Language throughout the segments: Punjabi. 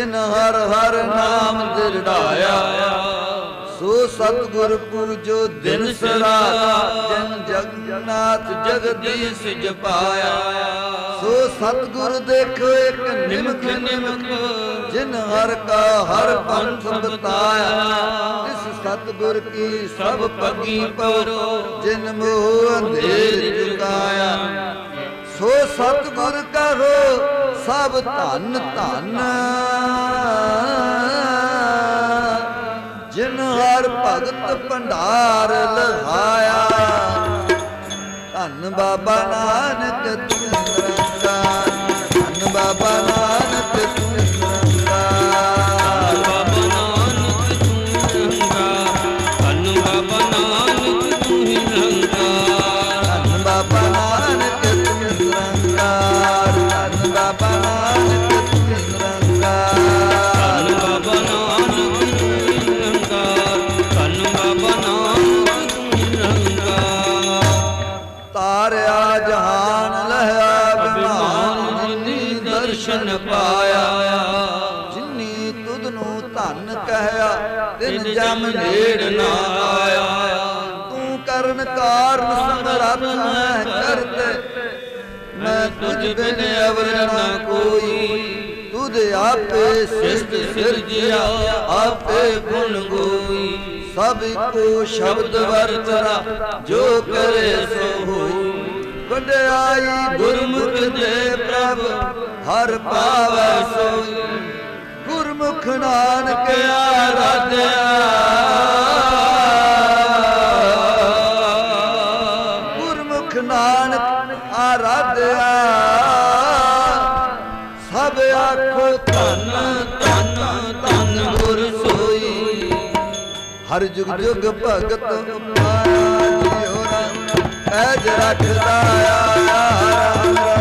ਜਿਨ ਹਰ ਹਰ ਨਾਮ ਦਿਰੜਾਇਆ ਸੋ ਸਤਿਗੁਰ ਪੂਜੋ ਦਿਨ ਸਰਾਤ ਜਨ ਜਗਨਾਥ ਜਗਦੀਸ਼ ਜਪਾਇਆ। ਸੋ ਸਤਿਗੁਰ ਦੇਖੋ ਇੱਕ ਨਿਮਖ ਨਿਮਖ, ਜਿਨ ਹਰ ਕਾ ਹਰ ਪੰਥ ਬਤਾਇਆ। ਇਸ ਸਤਿਗੁਰ ਕੀ ਸਭ ਪੱਗੀ ਪਰੋ ਜਿਨ ਮੋਹ ਅੰਧੇਰ ਚੁਕਾਇਆ ਸੋ ਸਤਿਗੁਰ ਕਰੋ ਸਭ ਧਨ ਧਨ। ਜਿਨ ਹਰ ਭਗਤ ਭੰਡਾਰ ਲਹਾਇਆ। ਧੰਨ ਬਾਬਾ ਨਾਨਕ ਨੇੜ ਨਾ ਆਇਆ। ਤੂੰ ਕਰਨ ਕਾਰਨ ਸਮਰੱਥ ਹੈ ਕਰਤੇ। ਮੈਂ ਤੁਝ ਬਿਨ ਅਵਰ ਨਾ ਕੋਈ। ਤੁਧ ਆਪੇ ਸਿਸ਼ਟ ਸਿਰਜਿਆ, ਆਪੇ ਗੁਣ ਗੋਈ। ਸਭ ਕੋ ਸ਼ਬਦ ਵਰਤਰਾ ਜੋ ਕਰੇ ਸੋ ਹੋਈ। ਵਡਿਆਈ ਗੁਰਮੁਖ ਦੇ ਪ੍ਰਭ, ਹਰ ਪਾਵੈ ਸੋਈ। ਗੁਰਮੁਖ ਨਾਨਕ ਆਰਾਧਿਆ। ਗੁਰਮੁਖ ਨਾਨਕ ਆਰਾਧਿਆ। ਸਭ ਆਖੋ ਧੰਨ ਧੰਨ ਧੰਨ ਗੁਰ ਸੋਈ। ਹਰ ਜੁਗ ਜੁਗ ਭਗਤ ਪਾਇਆ ਜਿਉ ਰੰਗ। ਐਜ ਰੱਖਦਾ ਆਇਆ ਰਾਮ।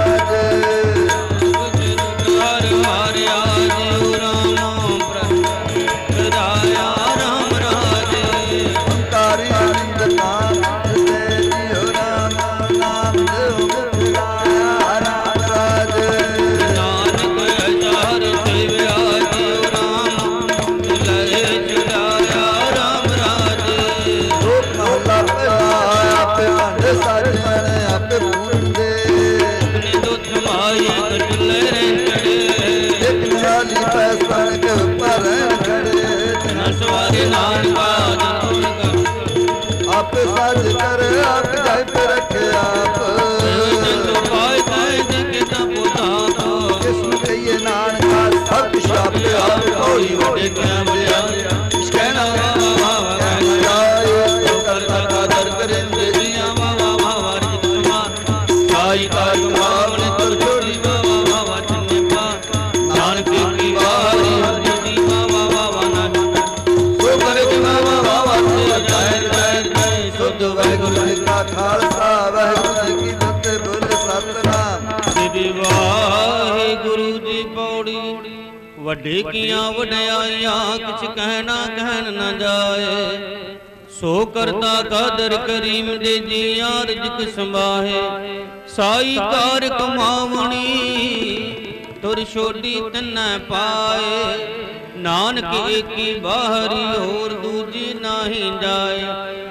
ਵੱਡੇ ਕੀਆਂ ਵਡਿਆਈਆਂ, ਕਿਛ ਕਹਿਣਾ ਕਹਿਣ ਨਾ ਜਾਏ। ਸੋ ਕਰਤਾ ਕਾਦਰ ਕਰੀਮ ਦੇ ਜੀ ਅਰਜ ਸੰਭਾਹੇ। ਸਾਈ ਕਾਰ ਕਮਾਵਣੀ ਤੁਰ ਛੋਡੀ ਤਨੈ ਪਾਏ। ਨਾਨਕ ਏਕੀ ਬਾਹਰੀ ਹੋਰ ਦੂਜੀ ਨਾਹੀ ਜਾਏ।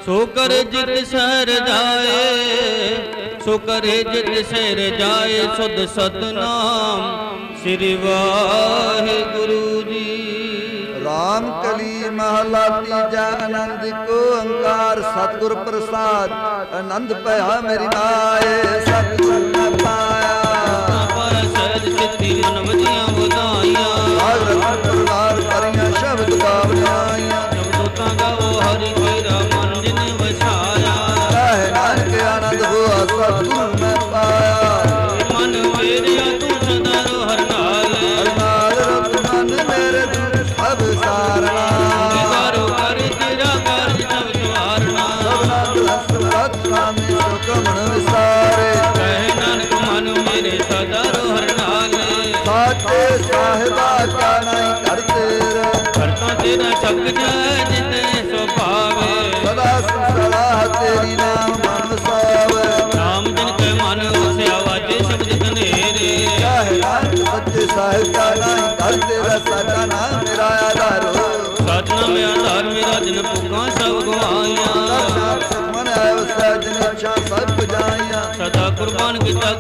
ਸੋ ਕਰ ਜਿਤ ਸਰ ਜਾਏ, ਸੋ ਕਰੇ ਜਿਤ ਸਿਰ ਜਾਏ, ਸੁਧ ਸਤਨਾਮ ਸ੍ਰੀ ਵਾਹਿਗੁਰੂ ਜੀ। ਰਾਮ ਕਲੀ ਮਹਲਾ ਤੀਜਾ ਆਨੰਦ ਕੋ ਅੰਕਾਰ ਸਤਿਗੁਰ ਪ੍ਰਸਾਦ। ਆਨੰਦ ਭਇਆ ਮੇਰੀ ਮਾਏ ਸਤਿਗੁਰ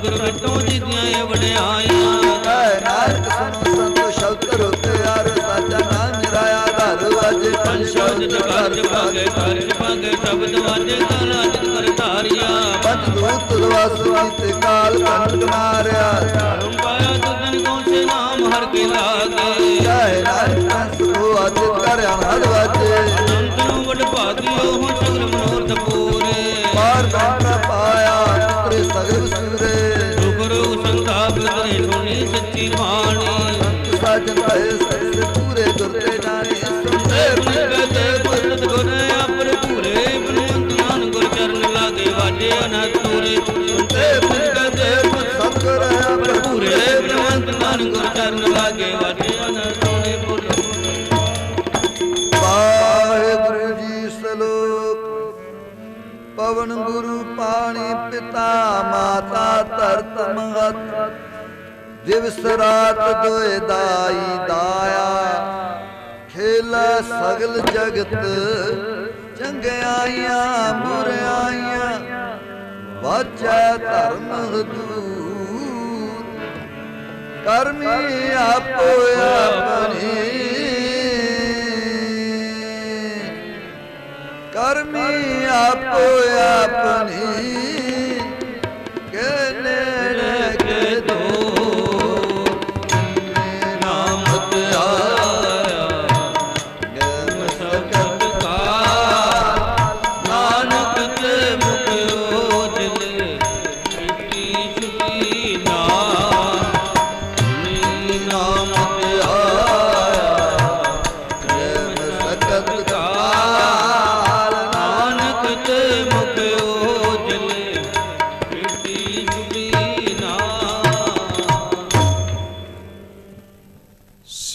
ਸਤਿਗੁਰ ਵਿਟੋ ਜੀ ਦੀਆਂ ਇਹ ਵਡਿਆਈਆਂ ਨਾਨਕ ਸੁਨੋ ਸੰਤੋ ਸ਼ਬਦ ਕਰੋ ਪਿਆਰ ਸਾਚਾ ਨਾਮ ਨਿਰਾਇਆ ਘਰ ਵਾਜੇ ਪੰਚੋਜ ਜਗਤ ਭਾਗੇ ਕਰ ਭਾਗੇ ਸ਼ਬਦ ਵਾਜੇ ਕਲਾ ਜਿਤ ਕਰ ਧਾਰਿਆ ਪੰਜ ਦੂਤ ਦਵਾਸੂ ਕੀਤੇ ਕਾਲ ਕੰਟਕ ਮਾਰਿਆ। ਧਰਮ ਪਾਇਆ ਤੁਜਨ ਕੋ ਸੇ ਨਾਮ ਹਰ ਕੇ ਲਾਗੇ ਕਹਿ ਨਾਨਕ ਹੰਸ ਕੋ ਆਚਿਤ ਕਰ ਅਨਹਦ ਵਾਜੇ ਲਾਗੇ ਵਾਜੇ ਅਨਹਦ ਪੂਰੇ ਤੇ ਕਹਤੇ ਸਤਗੁਰ ਆਪਰ ਪੂਰੇ ਬਨਵੰਤ ਨਾਨ ਗੁਰ ਚਰਨ ਲਾਗੇ ਵਾਜੇ ਅਨਹਦ ਪੂਰੇ ਪੂਰੇ ਵਾਹਿਗੁਰੂ ਜੀ ਸਲੋਕ। ਪਵਨ ਗੁਰੂ ਪਾਣੀ ਪਿਤਾ ਮਾਤਾ ਧਰਤ ਮਹਤ। ਦਿਵਸ ਰਾਤ ਦੋਇ ਦਾਈ ਦਾਇਆ। ਖੇਲਾ ਸਗਲ ਜਗਤ ਚੰਗਿਆਈਆਂ ਬੁਰਿਆਈਆਂ ਵਾਚੈ ਧਰਮ ਹਦੂਰ ਕਰਮੀ ਆਪੋ ਆਪਣੀ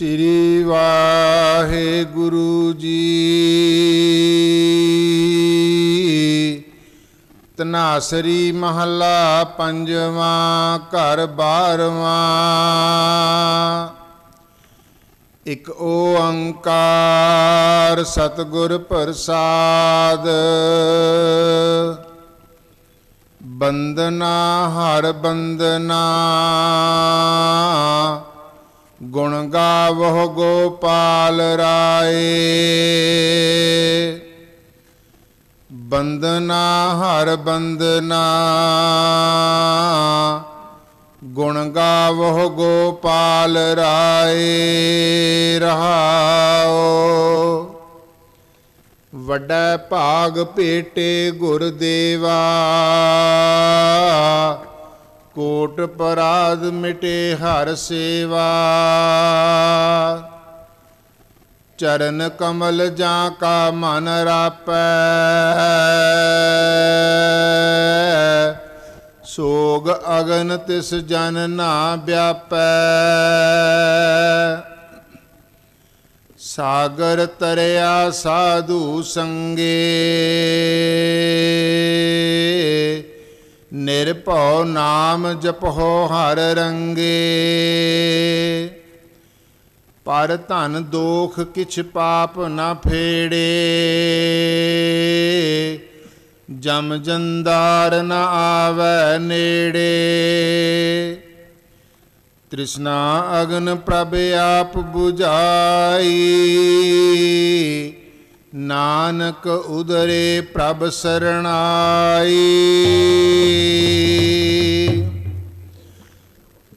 ਸ੍ਰੀ ਵਾਹਿਗੁਰੂ ਜੀ। ਤਨਾਸਰੀ ਮਹੱਲਾ ਪੰਜਵਾਂ, ਘਰ ਬਾਰਵਾਂ। ਇਕ ਓੰਕਾਰ ਸਤਿਗੁਰ ਪ੍ਰਸਾਦ। ਬੰਦਨਾ ਹਰ ਬੰਦਨਾ ਗੁਣ ਗਾਵੋ ਗੋਪਾਲ ਰਾਏ। ਬੰਦਨਾ ਹਰ ਬੰਦਨਾ ਗੁਣ ਗਾਵੋ ਗੋਪਾਲ ਰਾਏ। ਰਹਾਓ ਵੱਡਾ ਭਾਗ ਭੇਟੇ ਗੁਰਦੇਵਾ। ਕੋਟ ਪਰਾਧ ਮਿਟੇ ਹਰ ਸੇਵਾ। ਚਰਨ ਕਮਲ ਜਾਂ ਕਾ ਮਨ ਰਾਪੈ। ਸੋਗ ਅਗਨ ਤਿਸ ਜਨ ਨਾ ਵਿਆਪੈ। ਸਾਗਰ ਤਰਿਆ ਸਾਧੂ ਸੰਗੇ। ਨਿਰਭਉ ਨਾਮ ਜਪੋ ਹਰ ਰੰਗੇ। ਪਰ ਧਨ ਦੋਖ ਕਿਛ ਪਾਪ ਨਾ ਫੇੜੇ। ਜਮ ਜੰਦਾਰ ਨ ਆਵੈ ਨੇੜੇ। ਤ੍ਰਿਸ਼ਨਾ ਅਗਨ ਪ੍ਰਭ ਆਪ 부ਝਾਈ ਨਾਨਕ ਉਦਰੇ ਪ੍ਰਭ ਸਰਣਾਈ।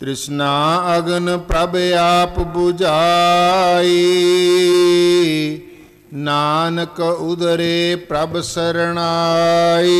ਤ੍ਰਿਸ਼ਨਾ ਅਗਨ ਪ੍ਰਭ ਆਪ 부ਝਾਈ। ਨਾਨਕ ਉਦਰੇ ਪ੍ਰਭ ਸਰਣਾਈ।